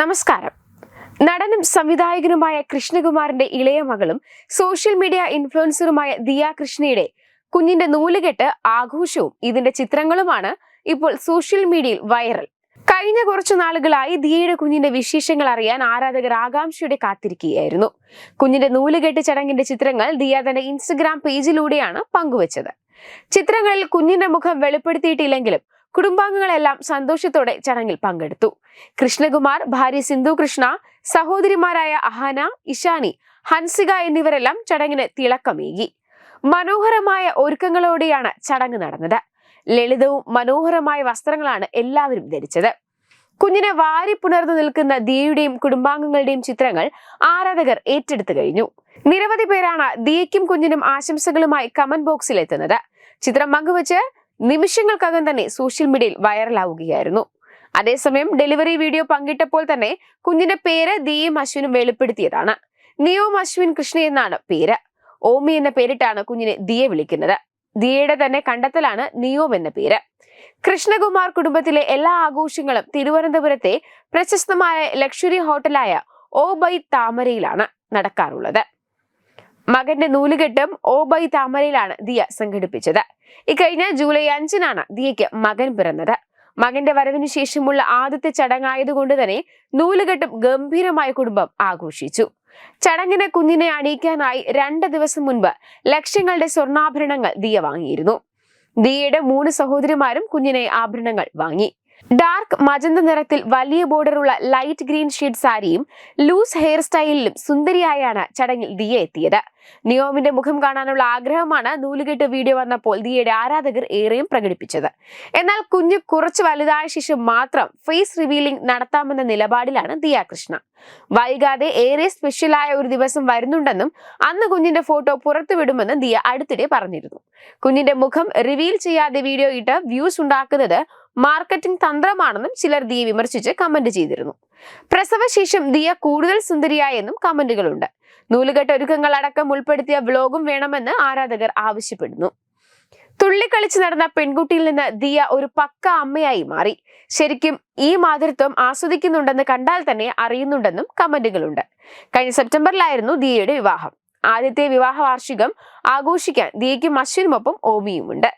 നമസ്കാരം. നടനും സംവിധായകനുമായ കൃഷ്ണകുമാറിന്റെ ഇളയ മകളും സോഷ്യൽ മീഡിയ ഇൻഫ്ലുവൻസറുമായ ദിയ കൃഷ്ണയുടെ കുഞ്ഞിന്റെ നൂലുകെട്ട് ആഘോഷവും ഇതിന്റെ ചിത്രങ്ങളുമാണ് ഇപ്പോൾ സോഷ്യൽ മീഡിയയിൽ വൈറൽ. കഴിഞ്ഞ കുറച്ചു നാളുകളായി ദിയയുടെ കുഞ്ഞിന്റെ വിശേഷങ്ങൾ അറിയാൻ ആരാധകർ ആകാംക്ഷയുടെ കാത്തിരിക്കുകയായിരുന്നു. കുഞ്ഞിന്റെ നൂലുകെട്ട് ചടങ്ങിന്റെ ചിത്രങ്ങൾ ദിയ തന്റെ ഇൻസ്റ്റഗ്രാം പേജിലൂടെയാണ് പങ്കുവച്ചത്. ചിത്രങ്ങളിൽ കുഞ്ഞിന്റെ മുഖം വെളിപ്പെടുത്തിയിട്ടില്ലെങ്കിലും കുടുംബാംഗങ്ങളെല്ലാം സന്തോഷത്തോടെ ചടങ്ങിൽ പങ്കെടുത്തു. കൃഷ്ണകുമാർ ഭാര്യ സിന്ധു കൃഷ്ണ സഹോദരിമാരായ അഹാന ഇഷാനി ഹൻസിക എന്നിവരെല്ലാം ചടങ്ങിന് തിളക്കമേകി. മനോഹരമായ ഒരുക്കങ്ങളോടെയാണ് ചടങ്ങ് നടന്നത്. ലളിതവും മനോഹരമായ വസ്ത്രങ്ങളാണ് എല്ലാവരും ധരിച്ചത്. കുഞ്ഞിനെ വാരി പുണർന്നു നിൽക്കുന്ന ദിയയുടെയും കുടുംബാംഗങ്ങളുടെയും ചിത്രങ്ങൾ ആരാധകർ ഏറ്റെടുത്തു കഴിഞ്ഞു. നിരവധി പേരാണ് ദിയയ്ക്കും കുഞ്ഞിനും ആശംസകളുമായി കമന്റ് ബോക്സിൽ എത്തുന്നത് ചിത്രം പങ്കുവച്ച് നിമിഷങ്ങൾക്കകം തന്നെ സോഷ്യൽ മീഡിയയിൽ വൈറലാവുകയായിരുന്നു. അതേസമയം ഡെലിവറി വീഡിയോ പങ്കിട്ടപ്പോൾ തന്നെ കുഞ്ഞിന്റെ പേര് ദിയയും അശ്വിനും വെളിപ്പെടുത്തിയതാണ്. നിയോം അശ്വിൻ കൃഷ്ണ എന്നാണ് പേര്. ഓമി എന്ന പേരിട്ടാണ് കുഞ്ഞിനെ ദിയെ വിളിക്കുന്നത്. ദിയയുടെ തന്നെ കണ്ടെത്തലാണ് നിയോം എന്ന പേര്. കൃഷ്ണകുമാർ കുടുംബത്തിലെ എല്ലാ ആഘോഷങ്ങളും തിരുവനന്തപുരത്തെ പ്രശസ്തമായ ലക്ഷറി ഹോട്ടലായ ഓ ബൈ താമരയിലാണ് നടക്കാറുള്ളത്. മകന്റെ നൂലുകെട്ടും ഓബൈ താമരയിലാണ് ദിയ സംഘടിപ്പിച്ചത്. ഇക്കഴിഞ്ഞ ജൂലൈ അഞ്ചിനാണ് ദിയയ്ക്ക് മകൻ പിറന്നത്. മകന്റെ വരവിന് ശേഷമുള്ള ആദ്യത്തെ ചടങ്ങായതുകൊണ്ട് തന്നെ നൂലുകെട്ടും ഗംഭീരമായ കുടുംബം ആഘോഷിച്ചു. ചടങ്ങിന് കുഞ്ഞിനെ അണിയിക്കാനായി രണ്ട് ദിവസം മുൻപ് ലക്ഷങ്ങളുടെ സ്വർണാഭരണങ്ങൾ ദിയ വാങ്ങിയിരുന്നു. ദിയയുടെ മൂന്ന് സഹോദരിമാരും കുഞ്ഞിനെ ആഭരണങ്ങൾ വാങ്ങി. ഡാർക്ക് മജന്ത നിറത്തിൽ വലിയ ബോർഡറുള്ള ലൈറ്റ് ഗ്രീൻ ഷെയ്ഡ് സാരിയും ലൂസ് ഹെയർ സ്റ്റൈലിലും സുന്ദരിയായാണ് ചടങ്ങിൽ ദിയ എത്തിയത്. നിയോമിന്റെ മുഖം കാണാനുള്ള ആഗ്രഹമാണ് നൂലുകെട്ട് വീഡിയോ വന്നപ്പോൾ ദിയയുടെ ആരാധകർ ഏറെയും പ്രകടിപ്പിച്ചത്. എന്നാൽ കുഞ്ഞ് കുറച്ച് വലുതായ ശിശു മാത്രം ഫേസ് റിവീലിംഗ് നടത്താമെന്ന നിലപാടിലാണ് ദിയ കൃഷ്ണ. വൈകാതെ ഏറെ സ്പെഷ്യലായ ഒരു ദിവസം വരുന്നുണ്ടെന്നും അന്ന് കുഞ്ഞിന്റെ ഫോട്ടോ പുറത്തുവിടുമെന്ന് ദിയ അടുത്തിടെ പറഞ്ഞിരുന്നു. കുഞ്ഞിന്റെ മുഖം റിവീൽ ചെയ്യാതെ വീഡിയോ ഇട്ട് വ്യൂസ് ഉണ്ടാക്കുന്നത് മാർക്കറ്റിംഗ് തന്ത്രമാണെന്നും ചിലർ ദിയെ വിമർശിച്ച് കമന്റ് ചെയ്തിരുന്നു. പ്രസവശേഷം ദിയ കൂടുതൽ സുന്ദരിയായെന്നും കമന്റുകളുണ്ട്. നൂലുകെട്ട് ഒരുക്കങ്ങൾ അടക്കം ഉൾപ്പെടുത്തിയ വ്ലോഗും വേണമെന്ന് ആരാധകർ ആവശ്യപ്പെടുന്നു. തുള്ളിക്കളിച്ച് നടന്ന പെൺകുട്ടിയിൽ നിന്ന് ദിയ ഒരു പക്ക അമ്മയായി മാറി. ശരിക്കും ഈ മാതൃത്വം ആസ്വദിക്കുന്നുണ്ടെന്ന് കണ്ടാൽ തന്നെ അറിയുന്നുണ്ടെന്നും കമന്റുകളുണ്ട്. കഴിഞ്ഞ സെപ്റ്റംബറിലായിരുന്നു ദിയയുടെ വിവാഹം. ആദ്യത്തെ വിവാഹ വാർഷികം ആഘോഷിക്കാൻ ദിയയ്ക്കും അശ്വിനുമൊപ്പം ഓമിയുമുണ്ട്.